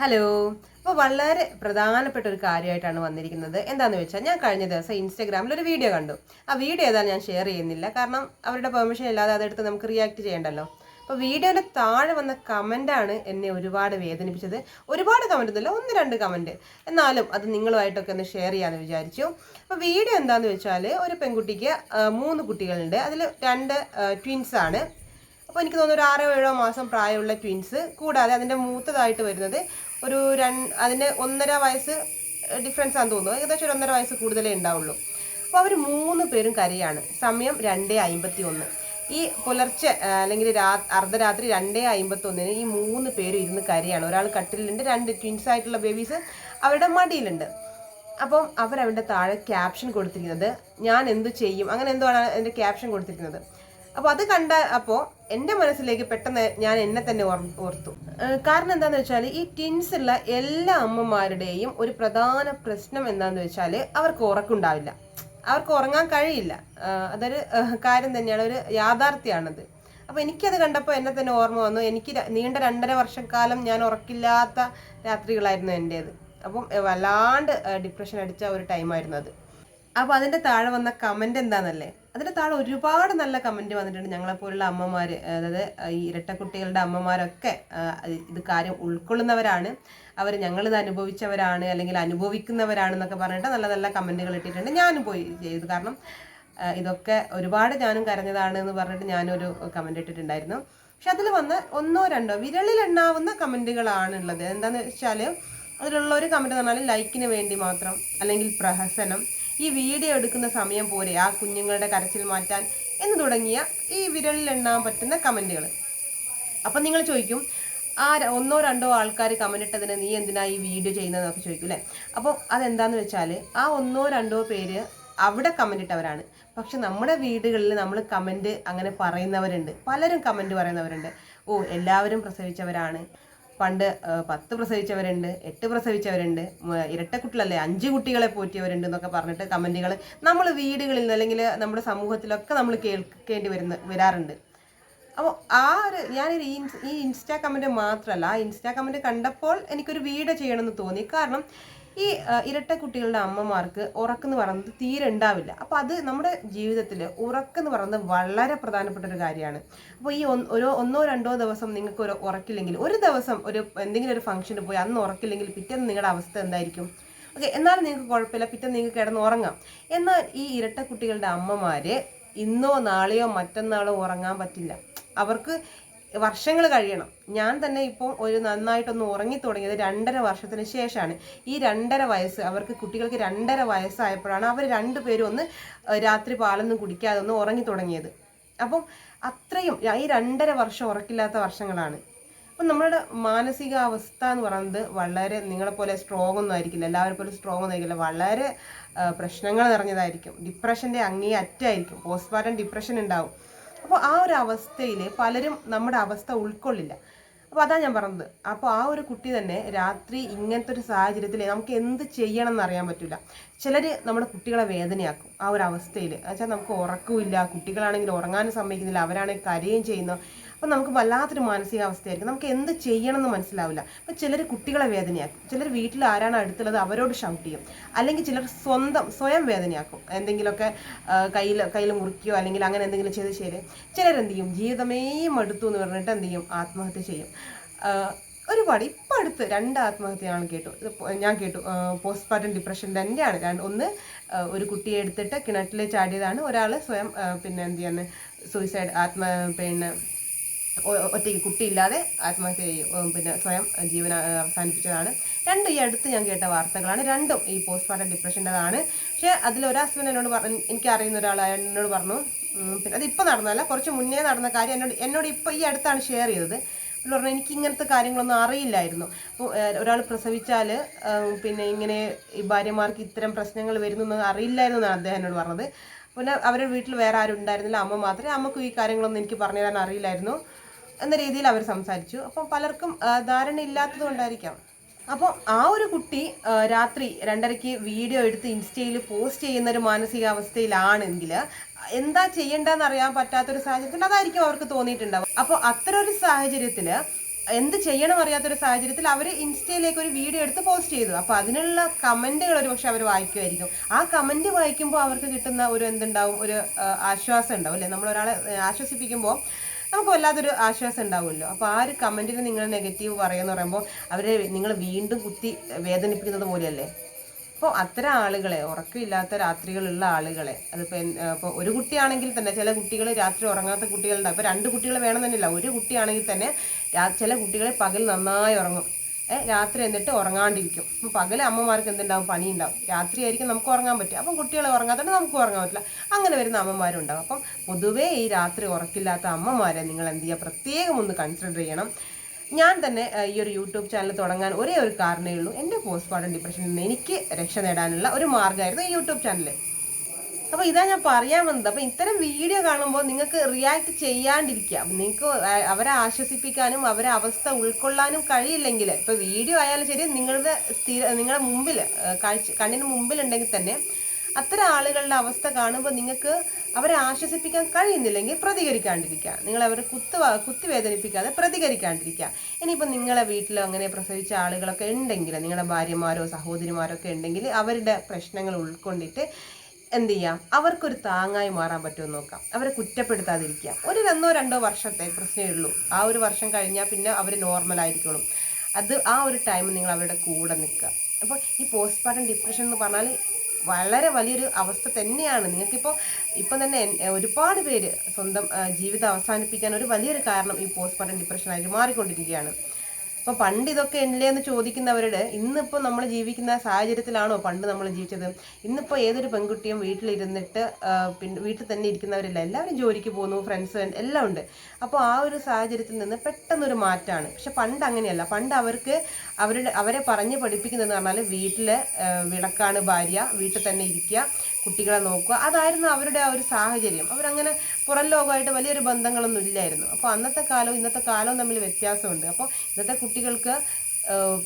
Hello അപ്പോൾ വളരെ പ്രധാനപ്പെട്ട ഒരു കാര്യമായിട്ടാണ് വന്നിരിക്കുന്നത്. എന്താണെന്ന് വെച്ചാൽ ഞാൻ കഴിഞ്ഞ ദിവസം ഇൻസ്റ്റാഗ്രാമിൽ ഒരു വീഡിയോ കണ്ടു. ആ വീഡിയോ ഏതാ ഞാൻ ഷെയർ ചെയ്യുന്നില്ല. കാരണം അവരുടെ പെർമിഷൻ ഇല്ലാതെ അതെടുത്ത് നമുക്ക് റിയാക്ട് ചെയ്യണ്ടല്ലോ. അപ്പോൾ വീഡിയോയുടെ താഴെ വന്ന കമന്റാണ് എന്നെ ഒരുപാട് വേദനിപ്പിച്ചത്. ഒരുപാട് കമന്റ് ഒന്നുമില്ല ഒന്ന് രണ്ട് കമന്റ് എന്നാലും അത് നിങ്ങളുമായിട്ടൊക്കെ ഒന്ന് ഷെയർ ചെയ്യാമെന്ന് വിചാരിച്ചു. അപ്പോൾ വീഡിയോ എന്താണെന്ന് വെച്ചാൽ ഒരു പെൺകുട്ടിക്ക് മൂന്ന് കുട്ടികളുണ്ട്. അതിൽ രണ്ട് ട്വിൻസാണ് അപ്പോൾ എനിക്ക് തോന്നുന്നു ഒരു ആറോ ഏഴോ മാസം പ്രായമുള്ള ട്വിൻസ് കൂടാതെ അതിന്റെ മൂത്തതായിട്ട് വരുന്നത് ഒരു രണ്ട് അതിന്റെ ഒന്നര വയസ്സ് ഡിഫറൻസ് ആണെന്ന് തോന്നുന്നു. ഏകദേശം ഒരു ഒന്നര വയസ്സ് കൂടുതലേ ഉണ്ടാവുള്ളൂ. അപ്പോൾ അവർ മൂന്ന് പേരും കരയാണ്. സമയം രണ്ട് അമ്പത്തി ഒന്ന് ഈ പുലർച്ചെ അല്ലെങ്കിൽ രാ അർദ്ധരാത്രി രണ്ട് അമ്പത്തി ഒന്നിന് ഈ മൂന്ന് പേരും ഇരുന്ന് കരയാണ്. ഒരാൾ കട്ടിലുണ്ട് രണ്ട് ട്വിൻസ് ആയിട്ടുള്ള ബേബീസ് അവരുടെ മടിയിലുണ്ട്. അപ്പം അവരവരുടെ താഴെ ക്യാപ്ഷൻ കൊടുത്തിരിക്കുന്നത് ഞാൻ എന്തു ചെയ്യും? അങ്ങനെ എന്തോ ആണ് ക്യാപ്ഷൻ കൊടുത്തിരിക്കുന്നത്. അപ്പോൾ അത് കണ്ട അപ്പോൾ എന്റെ മനസ്സിലേക്ക് പെട്ടെന്ന് ഞാൻ എന്നെ തന്നെ ഓർ- ഓർത്തു. കാരണം എന്താന്ന് വെച്ചാൽ ഈ ടിൻസ് ഉള്ള എല്ലാ അമ്മമാരുടെയും ഒരു പ്രധാന പ്രശ്നം എന്താന്ന് വെച്ചാൽ അവർക്ക് ഉറക്കുണ്ടാവില്ല. അവർക്ക് ഉറങ്ങാൻ കഴിയില്ല. അതൊരു കാര്യം തന്നെയാണ് ഒരു യാഥാർത്ഥ്യമാണത് അപ്പോൾ എനിക്കത് കണ്ടപ്പോൾ എന്നെ തന്നെ ഓർമ്മ വന്നു. എനിക്ക് നീണ്ട രണ്ടര വർഷക്കാലം ഞാൻ ഉറക്കില്ലാത്ത രാത്രികളായിരുന്നു എന്റേത് അപ്പം വല്ലാണ്ട് ഡിപ്രഷൻ അടിച്ച ഒരു ടൈമായിരുന്നു അത്. അപ്പോൾ അതിന്റെ താഴെ വന്ന കമന്റ് എന്താണെന്നല്ലേ അതിന്റെ താഴെ ഒരുപാട് നല്ല കമന്റ് വന്നിട്ടുണ്ട് ഞങ്ങളെപ്പോലുള്ള അമ്മമാർ അതായത് ഈ ഇരട്ടക്കുട്ടികളുടെ അമ്മമാരൊക്കെ ഇത് കാര്യം ഉൾക്കൊള്ളുന്നവരാണ്. അവർ ഞങ്ങളിത് അനുഭവിച്ചവരാണ് അല്ലെങ്കിൽ അനുഭവിക്കുന്നവരാണ് എന്നൊക്കെ പറഞ്ഞിട്ട് നല്ല നല്ല കമന്റുകൾ ഇട്ടിട്ടുണ്ട്. ഞാനും പോയി ചെയ്തു. കാരണം ഇതൊക്കെ ഒരുപാട് ഞാനും കരഞ്ഞതാണ് എന്ന് പറഞ്ഞിട്ട് ഞാനൊരു കമന്റ് ഇട്ടിട്ടുണ്ടായിരുന്നു. പക്ഷെ അതിൽ വന്ന ഒന്നോ രണ്ടോ വിരളിലെണ്ണാവുന്ന കമന്റുകളാണ് ഉള്ളത്. എന്താണെന്ന് വെച്ചാൽ അതിലുള്ള ഒരു കമന്റ് എന്ന് പറഞ്ഞാൽ ലൈക്കിന് വേണ്ടി മാത്രം അല്ലെങ്കിൽ പ്രഹസനം ഈ വീഡിയോ എടുക്കുന്ന സമയം പോരെ ആ കുഞ്ഞുങ്ങളുടെ കരച്ചിൽ മാറ്റാൻ എന്ന് തുടങ്ങിയ ഈ വിരലിൽ എണ്ണാൻ പറ്റുന്ന കമന്റുകൾ. അപ്പം നിങ്ങൾ ചോദിക്കും ആ ഒന്നോ രണ്ടോ ആൾക്കാർ കമന്റ് ഇട്ടതിന് നീ എന്തിനാ ഈ വീഡിയോ ചെയ്യുന്നതെന്നൊക്കെ ചോദിക്കും അല്ലേ അപ്പോൾ അതെന്താന്ന് വെച്ചാൽ ആ ഒന്നോ രണ്ടോ പേര് അവിടെ കമന്റ് ഇട്ടവരാണ്. പക്ഷെ നമ്മുടെ വീടുകളിൽ നമ്മൾ കമന്റ് അങ്ങനെ പറയുന്നവരുണ്ട്. പലരും കമന്റ് പറയുന്നവരുണ്ട്. ഓ എല്ലാവരും പ്രസവിച്ചവരാണ്. പണ്ട് പത്ത് പ്രസവിച്ചവരുണ്ട് എട്ട് പ്രസവിച്ചവരുണ്ട് ഇരട്ടക്കുട്ടികളല്ലേ അഞ്ച് കുട്ടികളെ പോറ്റിയവരുണ്ട് എന്നൊക്കെ പറഞ്ഞിട്ട് കമന്റുകൾ നമ്മൾ വീടുകളിൽ നിന്ന് അല്ലെങ്കിൽ നമ്മുടെ സമൂഹത്തിലൊക്കെ നമ്മൾ കേൾക്കേണ്ടി വരുന്ന വരാറുണ്ട്. അപ്പോൾ ആ ഒരു ഞാനൊരു ഈ ഇൻസ്റ്റാ കമന്റ് മാത്രമല്ല ആ ഇൻസ്റ്റാ കമന്റ് കണ്ടപ്പോൾ എനിക്കൊരു വീഡിയോ ചെയ്യണമെന്ന് തോന്നി. കാരണം ഈ ഇരട്ട കുട്ടികളുടെ അമ്മമാർക്ക് ഉറക്കെന്ന് പറയുന്നത് തീരെ ഉണ്ടാവില്ല. അപ്പോൾ അത് നമ്മുടെ ജീവിതത്തിൽ ഉറക്കെന്ന് പറയുന്നത് വളരെ പ്രധാനപ്പെട്ട ഒരു കാര്യമാണ്. അപ്പോൾ ഈ ഒരു ഒന്നോ രണ്ടോ ദിവസം നിങ്ങൾക്ക് ഒരു ഉറക്കില്ലെങ്കിൽ ഒരു ദിവസം ഒരു എന്തെങ്കിലും ഒരു ഫംഗ്ഷന് പോയി അന്ന് ഉറക്കില്ലെങ്കിൽ പിറ്റേന്ന് നിങ്ങളുടെ അവസ്ഥ എന്തായിരിക്കും? ഓക്കെ എന്നാലും നിങ്ങൾക്ക് കുഴപ്പമില്ല. പിറ്റേന്ന് നിങ്ങൾക്ക് കിടന്ന് ഉറങ്ങാം. എന്നാൽ ഈ ഇരട്ട കുട്ടികളുടെ അമ്മമാർ ഇന്നോ നാളെയോ മറ്റന്നാളോ ഉറങ്ങാൻ പറ്റില്ല. അവർക്ക് വർഷങ്ങൾ കഴിയണം. ഞാൻ തന്നെ ഇപ്പോൾ ഒരു നന്നായിട്ടൊന്ന് ഉറങ്ങി തുടങ്ങിയത് രണ്ടര വർഷത്തിന് ശേഷമാണ്. ഈ രണ്ടര വയസ്സ് അവർക്ക് കുട്ടികൾക്ക് രണ്ടര വയസ്സായപ്പോഴാണ് അവർ രണ്ടുപേരും ഒന്ന് രാത്രി പാലൊന്നും കുടിക്കാതെ ഒന്ന് ഉറങ്ങി തുടങ്ങിയത്. അപ്പം അത്രയും ഈ രണ്ടര വർഷം ഉറക്കില്ലാത്ത വർഷങ്ങളാണ്. അപ്പം നമ്മളുടെ മാനസികാവസ്ഥ എന്ന് പറയുന്നത് വളരെ നിങ്ങളെപ്പോലെ സ്ട്രോങ് ഒന്നും ആയിരിക്കില്ല. എല്ലാവരെ പോലെ സ്ട്രോങ് ഒന്നും ആയിരിക്കില്ല. വളരെ പ്രശ്നങ്ങൾ നിറഞ്ഞതായിരിക്കും. ഡിപ്രഷന്റെ അങ്ങേ അറ്റായിരിക്കും പോസ്റ്റ്മോർട്ടം ഡിപ്രഷൻ ഉണ്ടാവും. അപ്പോൾ ആ ഒരു അവസ്ഥയിൽ പലരും നമ്മുടെ അവസ്ഥ ഉൾക്കൊള്ളില്ല. അപ്പോൾ അതാ ഞാൻ പറഞ്ഞത്. അപ്പോൾ ആ ഒരു കുട്ടി തന്നെ രാത്രി ഇങ്ങനത്തെ ഒരു സാഹചര്യത്തിൽ നമുക്ക് എന്ത് ചെയ്യണം എന്നറിയാൻ പറ്റില്ല ചിലർ നമ്മുടെ കുട്ടികളെ വേദനയാക്കും ആ ഒരു അവസ്ഥയിൽ എന്നുവെച്ചാൽ നമുക്ക് ഉറക്കമില്ല കുട്ടികളാണെങ്കിൽ ഉറങ്ങാനും സമ്മതിക്കുന്നില്ല. അവരാണെങ്കിൽ കരയും ചെയ്യുന്നു അപ്പം നമുക്ക് വല്ലാത്തൊരു മാനസികാവസ്ഥയായിരിക്കും. നമുക്ക് എന്ത് ചെയ്യണമെന്ന് മനസ്സിലാവില്ല. അപ്പം ചിലർ കുട്ടികളെ വേദനയാക്കും. ചിലർ വീട്ടിൽ ആരാണ് അടുത്തുള്ളത് അവരോട് ഷൗട്ട് ചെയ്യും. അല്ലെങ്കിൽ ചിലർ സ്വന്തം സ്വയം വേദനയാക്കും. എന്തെങ്കിലുമൊക്കെ കയ്യിൽ കയ്യിൽ മുറിക്കുകയോ അല്ലെങ്കിൽ അങ്ങനെ എന്തെങ്കിലും ചെയ്ത് ശരി. ചിലരെന്ത് ചെയ്യും? ജീവിതമേ മടുത്തു എന്ന് പറഞ്ഞിട്ട് എന്ത് ചെയ്യും? ആത്മഹത്യ ചെയ്യും. ഒരുപാട് ഇപ്പം അടുത്ത് രണ്ട് ആത്മഹത്യയാണ് കേട്ടു. ഞാൻ കേട്ടു. പോസ്റ്റ്മോർട്ടം ഡിപ്രഷൻ തന്നെയാണ്. രണ്ട് ഒന്ന് ഒരു കുട്ടിയെ എടുത്തിട്ട് കിണറ്റിൽ ചാടിയതാണ്. ഒരാൾ സ്വയം പിന്നെ എന്ത് ചെയ്യുന്നത് സൂയിസൈഡ് ആത്മ പിന്നെ ഒറ്റയ്ക്ക് കുട്ടിയില്ലാതെ ആത്മഹത്യ പിന്നെ സ്വയം ജീവൻ അവസാനിപ്പിച്ചതാണ്. രണ്ടും ഈ അടുത്ത് ഞാൻ കേട്ട വാർത്തകളാണ്. രണ്ടും ഈ പോസ്റ്റ്മോർട്ടം ഡിപ്രഷന്റെതാണ് പക്ഷേ അതിൽ ഒരു ഹസ്ബൻഡ് എന്നോട് പറഞ്ഞു എനിക്ക് അറിയുന്ന ഒരാൾ എന്നോട് പറഞ്ഞു പിന്നെ അതിപ്പോൾ നടന്നല്ല കുറച്ച് മുന്നേ നടന്ന കാര്യം എന്നോട് എന്നോട് ഇപ്പോൾ ഈ അടുത്താണ് ഷെയർ ചെയ്തത്. എന്ന് പറഞ്ഞു എനിക്ക് ഇങ്ങനത്തെ കാര്യങ്ങളൊന്നും അറിയില്ലായിരുന്നു. അപ്പോൾ ഒരാൾ പ്രസവിച്ചാൽ പിന്നെ ഇങ്ങനെ ഈ ഭാര്യമാർക്ക് ഇത്തരം പ്രശ്നങ്ങൾ വരുന്നു എന്ന് അറിയില്ലായിരുന്നു എന്നാണ് അദ്ദേഹം എന്നോട് പറഞ്ഞത്. പിന്നെ അവരുടെ വീട്ടിൽ വേറെ ആരും ഉണ്ടായിരുന്നില്ല. അമ്മ മാത്രമേ അമ്മക്കും ഈ കാര്യങ്ങളൊന്നും എനിക്ക് പറഞ്ഞു തരാൻ അറിയില്ലായിരുന്നു. എന്ന രീതിയിൽ അവർ സംസാരിച്ചു. അപ്പം പലർക്കും ധാരണ ഇല്ലാത്തത് കൊണ്ടായിരിക്കാം. അപ്പോൾ ആ ഒരു കുട്ടി രാത്രി രണ്ടരയ്ക്ക് വീഡിയോ എടുത്ത് ഇൻസ്റ്റയിൽ പോസ്റ്റ് ചെയ്യുന്ന ഒരു മാനസികാവസ്ഥയിലാണെങ്കിൽ എന്താ ചെയ്യേണ്ടതെന്ന് അറിയാൻ പറ്റാത്തൊരു സാഹചര്യത്തിൽ അതായിരിക്കും അവർക്ക് തോന്നിയിട്ടുണ്ടാവും അപ്പോൾ അത്തരം ഒരു സാഹചര്യത്തിൽ എന്ത് ചെയ്യണം അറിയാത്തൊരു സാഹചര്യത്തിൽ അവർ ഇൻസ്റ്റയിലേക്ക് ഒരു വീഡിയോ എടുത്ത് പോസ്റ്റ് ചെയ്തു. അപ്പോൾ അതിനുള്ള കമന്റുകൾ ഒരു പക്ഷെ അവർ വായിക്കുമായിരിക്കും. ആ കമന്റ് വായിക്കുമ്പോൾ അവർക്ക് കിട്ടുന്ന ഒരു എന്തുണ്ടാവും? ഒരു ആശ്വാസം ഉണ്ടാവും അല്ലേ? നമ്മൾ ഒരാളെ ആശ്വസിപ്പിക്കുമ്പോൾ നമുക്ക് വല്ലാത്തൊരു ആശ്വാസം ഉണ്ടാവുമല്ലോ. അപ്പോൾ ആ ഒരു കമന്റിന് നിങ്ങൾ നെഗറ്റീവ് പറയുമെന്ന് പറയുമ്പോൾ അവരെ നിങ്ങൾ വീണ്ടും കുത്തി വേദനിപ്പിക്കുന്നത് പോലെയല്ലേ? അപ്പോൾ അത്തരം ആളുകളെ ഉറക്കമില്ലാത്ത രാത്രികളുള്ള ആളുകളെ അതിപ്പോൾ ഇപ്പോൾ ഒരു കുട്ടിയാണെങ്കിൽ തന്നെ ചില കുട്ടികൾ രാത്രി ഉറങ്ങാത്ത കുട്ടികളുണ്ട്. അപ്പോൾ രണ്ട് കുട്ടികൾ വേണം വേണമെന്നില്ല ഒരു കുട്ടിയാണെങ്കിൽ തന്നെ ചില കുട്ടികൾ പകൽ നന്നായി ഉറങ്ങും. രാത്രി എന്നിട്ട് ഉറങ്ങാണ്ടിരിക്കും. അപ്പം പകൽ അമ്മമാർക്ക് എന്തുണ്ടാവും? പണിയുണ്ടാവും. രാത്രി ആയിരിക്കും നമുക്ക് ഉറങ്ങാൻ പറ്റുക. അപ്പം കുട്ടികളെ ഉറങ്ങാത്തതുകൊണ്ട് നമുക്ക് ഉറങ്ങാൻ പറ്റില്ല. അങ്ങനെ വരുന്ന അമ്മമാരുണ്ടാവും. അപ്പം പൊതുവേ ഈ രാത്രി ഉറക്കില്ലാത്ത അമ്മമാരെ നിങ്ങൾ എന്ത് ചെയ്യുക? പ്രത്യേകം ഒന്ന് കൺസിഡർ ചെയ്യണം. ഞാൻ തന്നെ ഈ ഒരു യൂട്യൂബ് ചാനൽ തുടങ്ങാൻ ഒരേ ഒരു കാരണമേ ഉള്ളൂ. എന്റെ പോസ്റ്റ്മോർട്ടം ഡിപ്രഷനിൽ നിന്ന് എനിക്ക് രക്ഷ നേടാനുള്ള ഒരു മാർഗമായിരുന്നു ഈ യൂട്യൂബ് ചാനൽ അപ്പോൾ ഇതാ ഞാൻ പറയാൻ വന്നത്. അപ്പോൾ ഇത്തരം വീഡിയോ കാണുമ്പോൾ നിങ്ങൾക്ക് റിയാക്ട് ചെയ്യാണ്ടിരിക്കുക നിങ്ങൾക്ക് അവരെ ആശ്വസിപ്പിക്കാനും അവരെ അവസ്ഥ ഉൾക്കൊള്ളാനും കഴിയില്ലെങ്കിൽ ഇപ്പോൾ വീഡിയോ ആയാലും ശരി നിങ്ങളുടെ സ്ഥിര നിങ്ങളുടെ മുമ്പിൽ കാഴ്ച കണ്ണിന് മുമ്പിലുണ്ടെങ്കിൽ തന്നെ അത്തരം ആളുകളുടെ അവസ്ഥ കാണുമ്പോൾ നിങ്ങൾക്ക് അവരെ ആശ്വസിപ്പിക്കാൻ കഴിയുന്നില്ലെങ്കിൽ പ്രതികരിക്കാണ്ടിരിക്കുക. നിങ്ങൾ അവരെ കുത്തു കുത്തിവേദനിപ്പിക്കാതെ പ്രതികരിക്കാണ്ടിരിക്കുക. ഇനിയിപ്പോൾ നിങ്ങളെ വീട്ടിൽ അങ്ങനെ പ്രസവിച്ച ആളുകളൊക്കെ ഉണ്ടെങ്കിൽ നിങ്ങളുടെ ഭാര്യമാരോ സഹോദരിമാരോ ഒക്കെ ഉണ്ടെങ്കിൽ അവരുടെ പ്രശ്നങ്ങൾ ഉൾക്കൊണ്ടിട്ട് എന്ത് ചെയ്യാം അവർക്കൊരു താങ്ങായി മാറാൻ പറ്റുമെന്ന് നോക്കാം. അവരെ കുറ്റപ്പെടുത്താതിരിക്കുക. ഒരു രണ്ടോ രണ്ടോ വർഷത്തെ പ്രശ്നമേ ഉള്ളൂ. ആ ഒരു വർഷം കഴിഞ്ഞാൽ പിന്നെ അവർ നോർമൽ ആയിരിക്കണം അത് ആ ഒരു ടൈം നിങ്ങൾ അവരുടെ കൂടെ നിൽക്കുക. അപ്പോൾ ഈ പോസ്റ്റ്മോർട്ടം ഡിപ്രഷൻ എന്ന് പറഞ്ഞാൽ വളരെ വലിയൊരു അവസ്ഥ തന്നെയാണ്. നിങ്ങൾക്കിപ്പോൾ ഇപ്പം തന്നെ ഒരുപാട് പേര് സ്വന്തം ജീവിതം അവസാനിപ്പിക്കാൻ ഒരു വലിയൊരു കാരണം ഈ പോസ്റ്റ്മോർട്ടം ഡിപ്രഷനായിട്ട് മാറിക്കൊണ്ടിരിക്കുകയാണ്. അപ്പോൾ പണ്ട് ഇതൊക്കെ ഇല്ലേ എന്ന് ചോദിക്കുന്നവരുടെ ഇന്നിപ്പോൾ നമ്മൾ ജീവിക്കുന്ന സാഹചര്യത്തിലാണോ പണ്ട് നമ്മൾ ജീവിച്ചത്? ഇന്നിപ്പോൾ ഏതൊരു പെൺകുട്ടിയും വീട്ടിലിരുന്നിട്ട് പിന്നെ വീട്ടിൽ തന്നെ ഇരിക്കുന്നവരില്ല. എല്ലാവരും ജോലിക്ക് പോകുന്നു ഫ്രണ്ട്സ് എല്ലാം ഉണ്ട്. അപ്പോൾ ആ ഒരു സാഹചര്യത്തിൽ നിന്ന് പെട്ടെന്നൊരു മാറ്റമാണ്. പക്ഷെ പണ്ട് അങ്ങനെയല്ല. പണ്ട് അവർക്ക് അവരുടെ അവരെ പറഞ്ഞ് പഠിപ്പിക്കുന്നതെന്ന് പറഞ്ഞാൽ വീട്ടിലെ ആ, വിളക്കാണ് ഭാര്യ വീട്ടിൽ തന്നെ ഇരിക്കുക. കുട്ടികളെ നോക്കുക. അതായിരുന്നു അവരുടെ ആ ഒരു സാഹചര്യം. അവരങ്ങനെ പുറം ലോകമായിട്ട് വലിയൊരു ബന്ധങ്ങളൊന്നും ഇല്ലായിരുന്നു. അപ്പോൾ അന്നത്തെ കാലവും ഇന്നത്തെ കാലവും തമ്മിൽ വ്യത്യാസമുണ്ട്. അപ്പോൾ ഇന്നത്തെ കുട്ടികൾക്ക്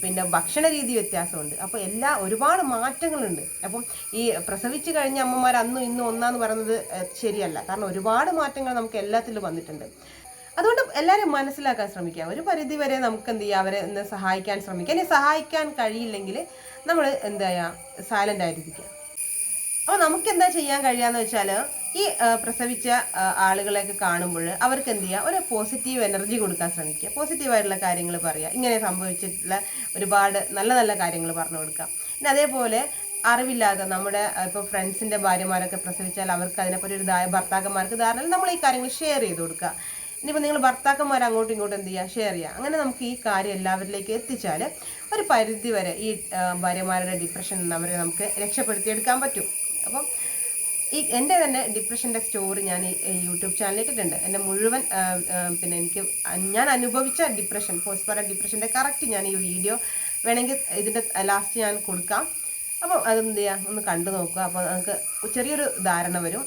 പിന്നെ ഭക്ഷണ രീതി വ്യത്യാസമുണ്ട്. അപ്പോൾ എല്ലാ ഒരുപാട് മാറ്റങ്ങളുണ്ട്. അപ്പം ഈ പ്രസവിച്ചു കഴിഞ്ഞ അമ്മമാർ അന്നും ഇന്നും ഒന്നാന്ന് പറയുന്നത് ശരിയല്ല. കാരണം ഒരുപാട് മാറ്റങ്ങൾ നമുക്ക് എല്ലാത്തിലും വന്നിട്ടുണ്ട്. അതുകൊണ്ട് എല്ലാവരും മനസ്സിലാക്കാൻ ശ്രമിക്കുക. ഒരു പരിധി വരെ നമുക്ക് എന്ത് ചെയ്യുക അവരെ ഒന്ന് സഹായിക്കാൻ ശ്രമിക്കുക. ഇനി സഹായിക്കാൻ കഴിയില്ലെങ്കിൽ നമ്മൾ എന്താ സൈലന്റ് ആയിരിക്കുക അപ്പോൾ നമുക്ക് എന്താ ചെയ്യാൻ കഴിയാന്ന് വെച്ചാൽ ഈ പ്രസവിച്ച ആളുകളെയൊക്കെ കാണുമ്പോൾ അവർക്ക് എന്ത് ചെയ്യുക ഒരു പോസിറ്റീവ് എനർജി കൊടുക്കാൻ ശ്രമിക്കുക. പോസിറ്റീവായിട്ടുള്ള കാര്യങ്ങൾ പറയുക. ഇങ്ങനെ സംഭവിച്ചിട്ടുള്ള ഒരുപാട് നല്ല നല്ല കാര്യങ്ങൾ പറഞ്ഞു കൊടുക്കുക പിന്നെ അതേപോലെ അറിവില്ലാതെ നമ്മുടെ ഇപ്പോൾ ഫ്രണ്ട്സിന്റെ ഭാര്യമാരൊക്കെ പ്രസവിച്ചാൽ അവർക്ക് അതിനെപ്പറ്റി ഒരു ഭർത്താക്കന്മാർക്ക് ധാരണ നമ്മൾ ഈ കാര്യങ്ങൾ ഷെയർ ചെയ്ത് കൊടുക്കുക. ഇനിയിപ്പോൾ നിങ്ങൾ ഭർത്താക്കന്മാർ അങ്ങോട്ടും ഇങ്ങോട്ടും എന്ത് ചെയ്യുക ഷെയർ ചെയ്യുക. അങ്ങനെ നമുക്ക് ഈ കാര്യം എല്ലാവരിലേക്ക് എത്തിച്ചാൽ ഒരു പരിധി വരെ ഈ ഭാര്യമാരുടെ ഡിപ്രഷൻ എന്നവരെ നമുക്ക് രക്ഷപ്പെടുത്തിയെടുക്കാൻ പറ്റും. അപ്പം ഈ എന്റെ തന്നെ ഡിപ്രഷന്റെ സ്റ്റോറി ഞാൻ യൂട്യൂബ് ചാനലിൽ ഇട്ടിട്ടുണ്ട് എന്റെ മുഴുവൻ പിന്നെ എനിക്ക് ഞാൻ അനുഭവിച്ച ഡിപ്രഷൻ പോസ്റ്റ്മോർട്ടം ഡിപ്രഷന്റെ കറക്റ്റ് ഞാൻ ഈ വീഡിയോ വേണമെങ്കിൽ ഇതിന്റെ ലാസ്റ്റ് ഞാൻ കൊടുക്കാം. അപ്പം അതെന്ത് ചെയ്യുക ഒന്ന് കണ്ടു നോക്കുക. അപ്പോൾ നമുക്ക് ചെറിയൊരു ധാരണ വരും.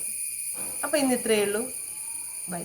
അപ്പോൾ ഇന്ന് ഇത്രയേ ഉള്ളൂ. ബൈ.